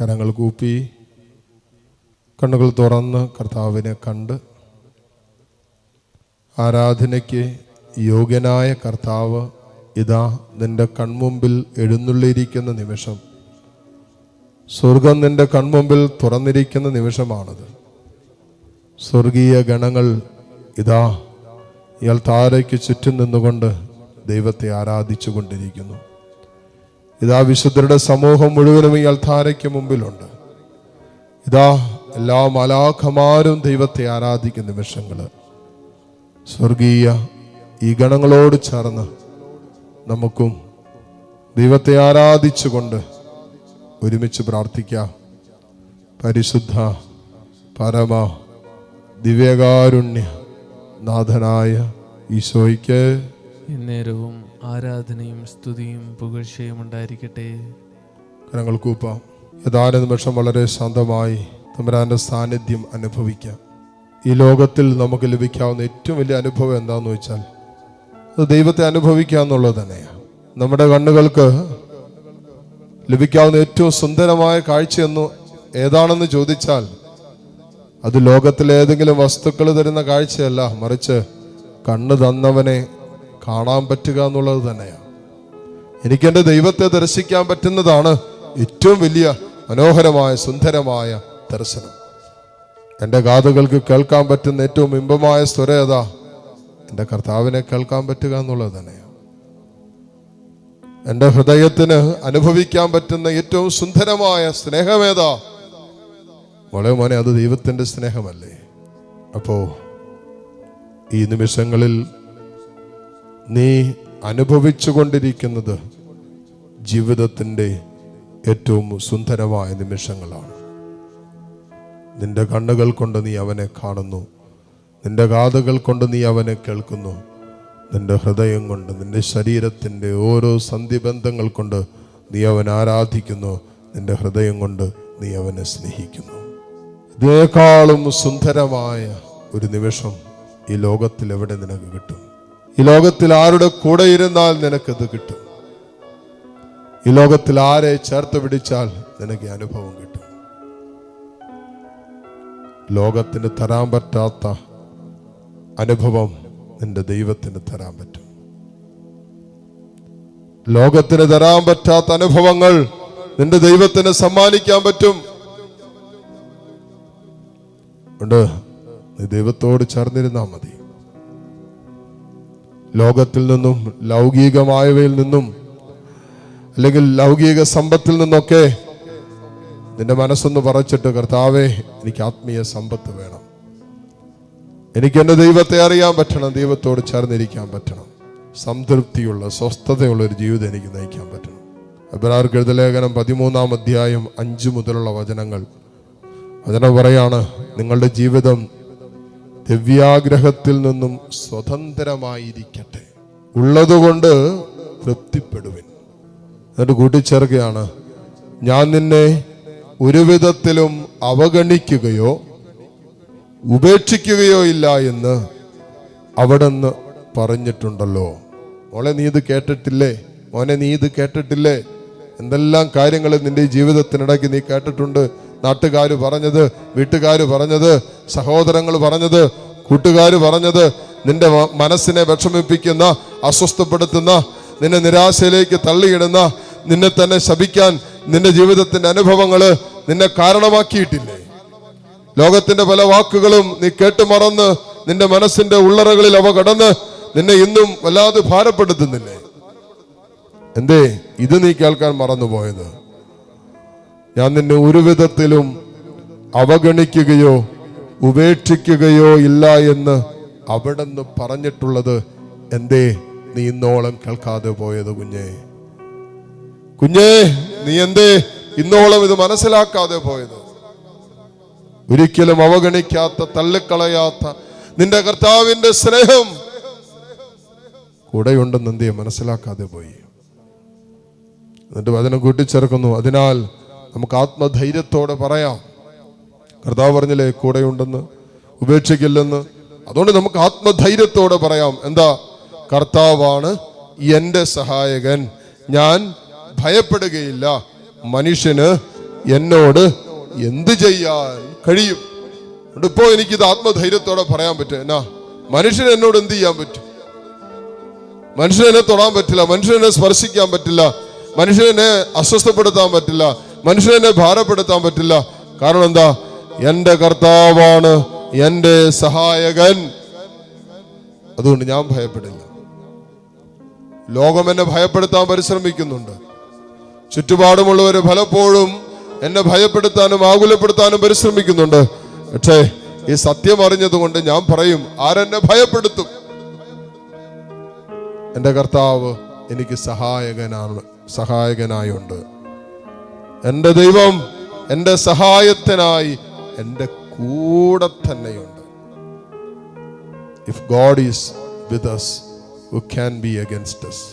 കരങ്ങൾ കൂപ്പി കണ്ണുകൾ തുറന്ന് കർത്താവിനെ കണ്ട് ആരാധനയ്ക്ക് യോഗ്യനായ കർത്താവ് ഇതാ നിന്റെ കൺമുമ്പിൽ എഴുന്നള്ളിയിരിക്കുന്ന നിമിഷം. സ്വർഗം നിന്റെ കൺമുമ്പിൽ തുറന്നിരിക്കുന്ന നിമിഷമാണത്. സ്വർഗീയ ഗണങ്ങൾ ഇതാ ഇയാൾ താരയ്ക്ക് ചുറ്റും നിന്നുകൊണ്ട് ദൈവത്തെ ആരാധിച്ചു കൊണ്ടിരിക്കുന്നു ഇതാ വിശുദ്ധരുടെ സമൂഹം മുഴുവനും ഈ അൽത്താരയ്ക്ക് മുമ്പിലുണ്ട്. ഇതാ എല്ലാ മലാഖമാരും ദൈവത്തെ ആരാധിക്കുന്ന നിമിഷങ്ങൾ. സ്വർഗീയ ഈ ഗണങ്ങളോട് ചേർന്ന് നമുക്കും ദൈവത്തെ ആരാധിച്ചുകൊണ്ട് ഒരുമിച്ച് പ്രാർത്ഥിക്കാം. പരിശുദ്ധ പരമ ദിവ്യകാരുണ്യ നാഥനായ ഈശോയ്ക്ക് എന്നേരവും ആരാധനയും സ്തുതിയും പുകഴ്ചയും ഉണ്ടായിരിക്കട്ടെ. കരങ്ങൾ കൂപ്പാം. ഏതാനും നിമിഷം വളരെ ശാന്തമായി തമ്പുരാന്റെ സാന്നിധ്യം അനുഭവിക്കാം. ഈ ലോകത്തിൽ നമുക്ക് ലഭിക്കാവുന്ന ഏറ്റവും വലിയ അനുഭവം എന്താണെന്ന് വെച്ചാൽ അത് ദൈവത്തെ അനുഭവിക്കുക എന്നുള്ളത് തന്നെയാണ് നമ്മുടെ കണ്ണുകൾക്ക് ലഭിക്കാവുന്ന ഏറ്റവും സുന്ദരമായ കാഴ്ചയെന്ന് ഏതാണെന്ന് ചോദിച്ചാൽ അത് ലോകത്തിലെ ഏതെങ്കിലും വസ്തുക്കൾ തരുന്ന കാഴ്ചയല്ല. മറിച്ച് കണ്ണ് തന്നവനെ കാണാൻ പറ്റുക എന്നുള്ളത് തന്നെയാണ്. എനിക്ക് എന്റെ ദൈവത്തെ ദർശിക്കാൻ പറ്റുന്നതാണ് ഏറ്റവും വലിയ മനോഹരമായ സുന്ദരമായ ദർശനം. എന്റെ കാതുകൾക്ക് കേൾക്കാൻ പറ്റുന്ന ഏറ്റവും ഇമ്പമായ സ്വരം ഏതാ? എന്റെ കർത്താവിനെ കേൾക്കാൻ പറ്റുക എന്നുള്ളത് തന്നെയാണ്. എന്റെ ഹൃദയത്തിന് അനുഭവിക്കാൻ പറ്റുന്ന ഏറ്റവും സുന്ദരമായ സ്നേഹമേതാ മോളെ മോനെ അത് ദൈവത്തിന്റെ സ്നേഹമല്ലേ? അപ്പോ ഈ നിമിഷങ്ങളിൽ നീ അനുഭവിച്ചു കൊണ്ടിരിക്കുന്നത് ജീവിതത്തിന്റെ ഏറ്റവും സുന്ദരമായ നിമിഷങ്ങളാണ്. നിന്റെ കണ്ണുകൾ കൊണ്ട് നീ അവനെ കാണുന്നു. നിന്റെ കാതുകൾ കൊണ്ട് നീ അവനെ കേൾക്കുന്നു. നിന്റെ ഹൃദയം കൊണ്ട് നിന്റെ ശരീരത്തിന്റെ ഓരോ സന്ധിബന്ധങ്ങൾ കൊണ്ട് നീ അവനെ ആരാധിക്കുന്നു. നിന്റെ ഹൃദയം കൊണ്ട് നീ അവനെ സ്നേഹിക്കുന്നു. ഇതേക്കാളും സുന്ദരമായ ഒരു നിമിഷം ഈ ലോകത്തിൽ എവിടെ നിനക്ക് കിട്ടും? ഈ ലോകത്തിൽ ആരുടെ കൂടെ ഇരുന്നാൽ നിനക്കത് കിട്ടും. ഈ ലോകത്തിൽ ആരെ ചേർത്ത് പിടിച്ചാൽ നിനക്ക് അനുഭവം കിട്ടും. ലോകത്തിന് തരാൻ പറ്റാത്ത അനുഭവം നിന്റെ ദൈവത്തിന് തരാൻ പറ്റും. ലോകത്തിന് തരാൻ പറ്റാത്ത അനുഭവങ്ങൾ നിന്റെ ദൈവത്തിന് സമ്മാനിക്കാൻ പറ്റും. ഉണ്ട്. നീ ദൈവത്തോട് ചേർന്നിരുന്നാൽ മതി. ലോകത്തിൽ നിന്നും ലൗകികമായവയിൽ നിന്നും അല്ലെങ്കിൽ ലൗകിക സമ്പത്തിൽ നിന്നൊക്കെ നിന്റെ മനസ്സൊന്ന് പറച്ചിട്ട് കർത്താവേ എനിക്ക് ആത്മീയ സമ്പത്ത് വേണം. എനിക്ക് എന്റെ ദൈവത്തെ അറിയാൻ പറ്റണം. ദൈവത്തോട് ചേർന്നിരിക്കാൻ പറ്റണം. സംതൃപ്തിയുള്ള സ്വസ്ഥതയുള്ള ഒരു ജീവിതം എനിക്ക് നയിക്കാൻ പറ്റണം. അബ്രാർക്ക് എഴുതലേഖനം പതിമൂന്നാം അധ്യായം അഞ്ചു മുതലുള്ള വചനങ്ങൾ. വചനം പറയാണ് നിങ്ങളുടെ ജീവിതം ദിവ്യാഗ്രഹത്തിൽ നിന്നും സ്വതന്ത്രമായിരിക്കട്ടെ. ഉള്ളതുകൊണ്ട് തൃപ്തിപ്പെടുവിൻ. എന്നിട്ട് കൂട്ടിച്ചേർക്കുകയാണ്. ഞാൻ നിന്നെ ഒരു വിധത്തിലും അവഗണിക്കുകയോ ഉപേക്ഷിക്കുകയോ ഇല്ല എന്ന് അവിടുന്ന് പറഞ്ഞിട്ടുണ്ടല്ലോ. മോളെ നീ ഇത് കേട്ടിട്ടില്ലേ? മോനെ നീ ഇത് കേട്ടിട്ടില്ലേ? എന്തെല്ലാം കാര്യങ്ങൾ നിന്റെ ജീവിതത്തിനിടയ്ക്ക് നീ കേട്ടിട്ടുണ്ട്? നാട്ടുകാർ പറഞ്ഞത് വീട്ടുകാർ പറഞ്ഞത് സഹോദരങ്ങൾ പറഞ്ഞത് കൂട്ടുകാർ പറഞ്ഞത് നിന്റെ മനസ്സിനെ വിഷമിപ്പിക്കുന്ന അസ്വസ്ഥപ്പെടുത്തുന്ന നിന്നെ നിരാശയിലേക്ക് തള്ളിയിടുന്ന നിന്നെ തന്നെ ശപിക്കാൻ നിന്റെ ജീവിതത്തിന്റെ അനുഭവങ്ങൾ നിന്നെ കാരണമാക്കിയിട്ടില്ലേ? ലോകത്തിന്റെ പല വാക്കുകളും നീ കേട്ടു മറന്ന് നിന്റെ മനസ്സിന്റെ ഉള്ളറകളിൽ അവ കടന്ന് നിന്നെ ഇന്നും വല്ലാതെ ഭാരപ്പെടുത്തുന്നില്ലേ? എന്തേ ഇത് നീ കേൾക്കാൻ മറന്നുപോയത്? ഞാൻ നിന്നെ ഒരു വിധത്തിലും അവഗണിക്കുകയോ ഉപേക്ഷിക്കുകയോ ഇല്ല എന്ന് അവിടെ നിന്ന് പറഞ്ഞിട്ടുള്ളത് എന്തേ? നീ ഇന്നോളം കേൾക്കാതെ പോയത് കുഞ്ഞേ. കുഞ്ഞേ നീ എന്തേ? ഇന്നോളം ഇത് മനസ്സിലാക്കാതെ പോയത്. ഒരിക്കലും അവഗണിക്കാത്ത തള്ളിക്കളയാത്ത നിന്റെ കർത്താവിന്റെ സ്നേഹം കൂടെയുണ്ടെന്ന് എന്തേ മനസ്സിലാക്കാതെ പോയി. എന്നിട്ട് വചനം കൂട്ടിച്ചേർക്കുന്നു. അതിനാൽ നമുക്ക് ആത്മധൈര്യത്തോടെ പറയാം. കർത്താവ് പറഞ്ഞില്ലേ കൂടെയുണ്ടെന്ന് ഉപേക്ഷിക്കില്ലെന്ന്. അതുകൊണ്ട് നമുക്ക് ആത്മധൈര്യത്തോടെ പറയാം. എന്താ? കർത്താവാണ് എന്റെ സഹായകൻ. ഞാൻ ഭയപ്പെടുകയില്ല. മനുഷ്യന് എന്നോട് എന്ത് ചെയ്യാൻ കഴിയും? ഇപ്പോ എനിക്കിത് ആത്മധൈര്യത്തോടെ പറയാൻ പറ്റും. എന്നാ? മനുഷ്യൻ എന്നോട് എന്ത് ചെയ്യാൻ പറ്റും? മനുഷ്യനെ തൊടാൻ പറ്റില്ല. മനുഷ്യനെ സ്പർശിക്കാൻ പറ്റില്ല. മനുഷ്യനെ അസ്വസ്ഥപ്പെടുത്താൻ പറ്റില്ല. മനുഷ്യനെ ഭാരപ്പെടുത്താൻ പറ്റില്ല. കാരണം എന്താ? എന്റെ കർത്താവാണ് എന്റെ സഹായകൻ. അതുകൊണ്ട് ഞാൻ ഭയപ്പെടില്ല. ലോകം എന്നെ ഭയപ്പെടുത്താൻ പരിശ്രമിക്കുന്നുണ്ട്. ചുറ്റുപാടുമുള്ളവർ പലപ്പോഴും എന്നെ ഭയപ്പെടുത്താനും ആകുലപ്പെടുത്താനും പരിശ്രമിക്കുന്നുണ്ട്. പക്ഷേ ഈ സത്യം അറിഞ്ഞതുകൊണ്ട് ഞാൻ പറയും ആരെന്നെ ഭയപ്പെടുത്തും? എന്റെ കർത്താവ് എനിക്ക് സഹായകനാണ് സഹായകനായുണ്ട്. എന്റെ ദൈവം എന്റെ സഹായത്തിനായി എന്റെ കൂടെ തന്നെയുണ്ട്. If God is with us who can be against us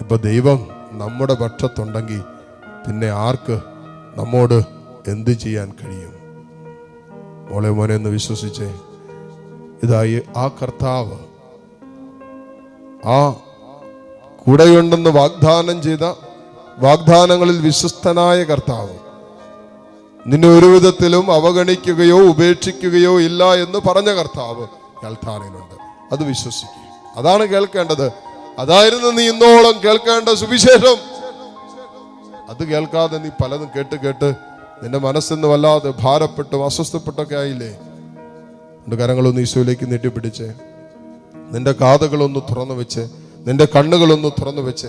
ഇപ്പൊ ദൈവം നമ്മുടെ പക്ഷത്തുണ്ടെങ്കിൽ പിന്നെ ആർക്ക് നമ്മോട് എന്ത് ചെയ്യാൻ കഴിയും? മോളെ മോനെ എന്ന് വിശ്വസിച്ചേ. ഇതായി ആ കർത്താവ് ആ കൂടെയുണ്ടെന്ന് വാഗ്ദാനം ചെയ്ത വാഗ്ദാനങ്ങളിൽ വിശ്വസ്തനായ കർത്താവ് നിന്നെ ഒരു വിധത്തിലും അവഗണിക്കുകയോ ഉപേക്ഷിക്കുകയോ ഇല്ല എന്ന് പറഞ്ഞ കർത്താവ് കേൾത്താനിലുണ്ട് അത് വിശ്വസിക്കുക. അതാണ് കേൾക്കേണ്ടത്. അതായിരുന്നു നീ ഇന്നോളം കേൾക്കേണ്ട സുവിശേഷം. അത് കേൾക്കാതെ നീ പലതും കേട്ട് കേട്ട് നിന്റെ മനസ്സിന്ന് വല്ലാതെ ഭാരപ്പെട്ടും അസ്വസ്ഥപ്പെട്ടൊക്കെ ആയില്ലേ? നിന്റെ കരങ്ങളൊന്ന് ഈശോയിലേക്ക് നീട്ടിപ്പിടിച്ച് നിന്റെ കാതുകളൊന്ന് തുറന്നു വെച്ച് നിന്റെ കണ്ണുകളൊന്ന് തുറന്നു വെച്ച്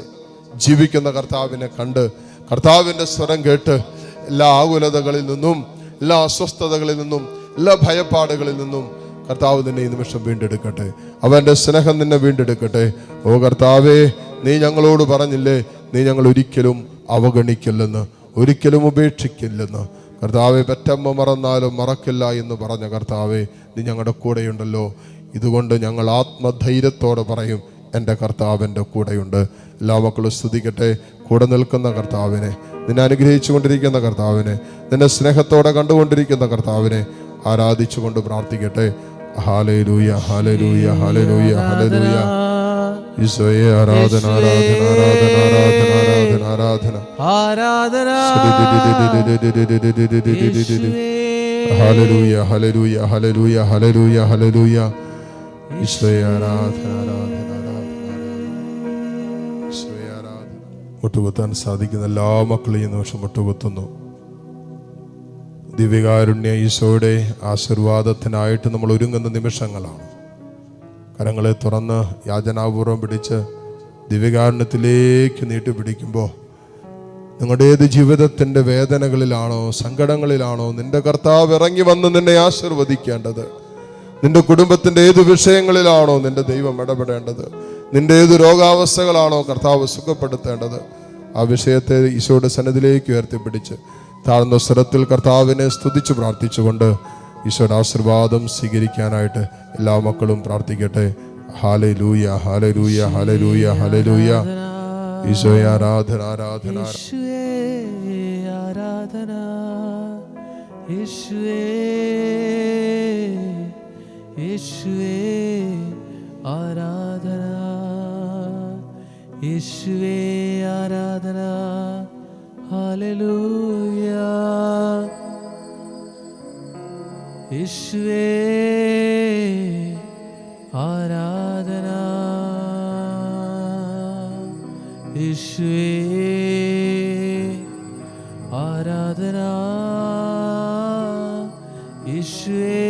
ജീവിക്കുന്ന കർത്താവിനെ കണ്ട് കർത്താവിന്റെ സ്വരം കേട്ട് എല്ലാ ആകുലതകളിൽ നിന്നും എല്ലാ അസ്വസ്ഥതകളിൽ നിന്നും എല്ലാ ഭയപ്പാടുകളിൽ നിന്നും കർത്താവ് നിന്നെ ഈ നിമിഷം വീണ്ടെടുക്കട്ടെ. അവന്റെ സ്നേഹം നിന്നെ വീണ്ടെടുക്കട്ടെ. ഓ കർത്താവേ നീ ഞങ്ങളോട് പറഞ്ഞില്ലേ നീ ഞങ്ങൾ ഒരിക്കലും അവഗണിക്കില്ലെന്ന് ഒരിക്കലും ഉപേക്ഷിക്കില്ലെന്ന്. കർത്താവെ പെറ്റമ്മ മറന്നാലും മറക്കില്ല എന്ന് പറഞ്ഞ കർത്താവെ നീ ഞങ്ങളുടെ കൂടെയുണ്ടല്ലോ. ഇതുകൊണ്ട് ഞങ്ങൾ ആത്മധൈര്യത്തോടെ പറയും എന്റെ കർത്താവിന്റെ കൂടെയുണ്ട്. എല്ലാ മക്കളും സ്തുതിക്കട്ടെ. കൂടെ നിൽക്കുന്ന കർത്താവിനെ നിന്നെ അനുഗ്രഹിച്ചു കൊണ്ടിരിക്കുന്ന കർത്താവിനെ നിന്നെ സ്നേഹത്തോടെ കണ്ടുകൊണ്ടിരിക്കുന്ന കർത്താവിനെ ആരാധിച്ചുകൊണ്ട് പ്രാർത്ഥിക്കട്ടെ. ഹാലലൂയ ഹാലലൂയ ഹാലലൂയ ഹാലലൂയ ഈശോയെ ആരാധന ആരാധന ആരാധന ആരാധന ആരാധന ആരാധന. ആരാധന. ഹലലൂയ ഹലലൂയ ഹലലൂയ ഹല്ലേലൂയ ഹല്ലേലൂയ. ഈശോയെ ആരാധന ആരാധന. മുട്ടുകുത്താൻ സാധിക്കുന്ന എല്ലാ മക്കളെയും ഈ നിമിഷം മുട്ടുകുത്തുന്നു. ദിവ്യകാരുണ്യ ഈശോയുടെ ആശീർവാദത്തിനായിട്ട് നമ്മൾ ഒരുങ്ങുന്ന നിമിഷങ്ങളാണ്. കരങ്ങളെ തുറന്ന് യാചനാപൂർവം പിടിച്ച് ദിവ്യകാരുണ്യത്തിലേക്ക് നീട്ടിപ്പിടിക്കുമ്പോൾ നിങ്ങളുടെ ഏത് ജീവിതത്തിന്റെ വേദനകളിലാണോ സങ്കടങ്ങളിലാണോ നിന്റെ കർത്താവ് ഇറങ്ങി വന്ന് നിന്നെ ആശീർവദിക്കേണ്ടത്? നിന്റെ കുടുംബത്തിന്റെ ഏത് വിഷയങ്ങളിലാണോ നിന്റെ ദൈവം ഇടപെടേണ്ടത്? നിന്റെ ഏത് രോഗാവസ്ഥകളാണോ കർത്താവ് സുഖപ്പെടുത്തേണ്ടത് ആ വിഷയത്തെ ഈശോയുടെ സന്നദ്ധിലേക്ക് ഉയർത്തിപ്പിടിച്ച് താഴ്ന്ന സ്വരത്തിൽ കർത്താവിനെ സ്തുതിച്ച് പ്രാർത്ഥിച്ചുകൊണ്ട് ഈശോയുടെ ആശീർവാദം സ്വീകരിക്കാനായിട്ട് എല്ലാ മക്കളും പ്രാർത്ഥിക്കട്ടെ. ഹാലേ ലൂയ ഹാലേ ലൂയ ഹാലേ ലൂയ ലൂയ ഈശോയെ ആരാധന. ആരാധന ആരാധന യേശുവേ ആരാധന. യേശുവേ ആരാധന. ഹാലലൂയ യേശുവേ ആരാധന. യേശുവേ ആരാധന. യേശുവേ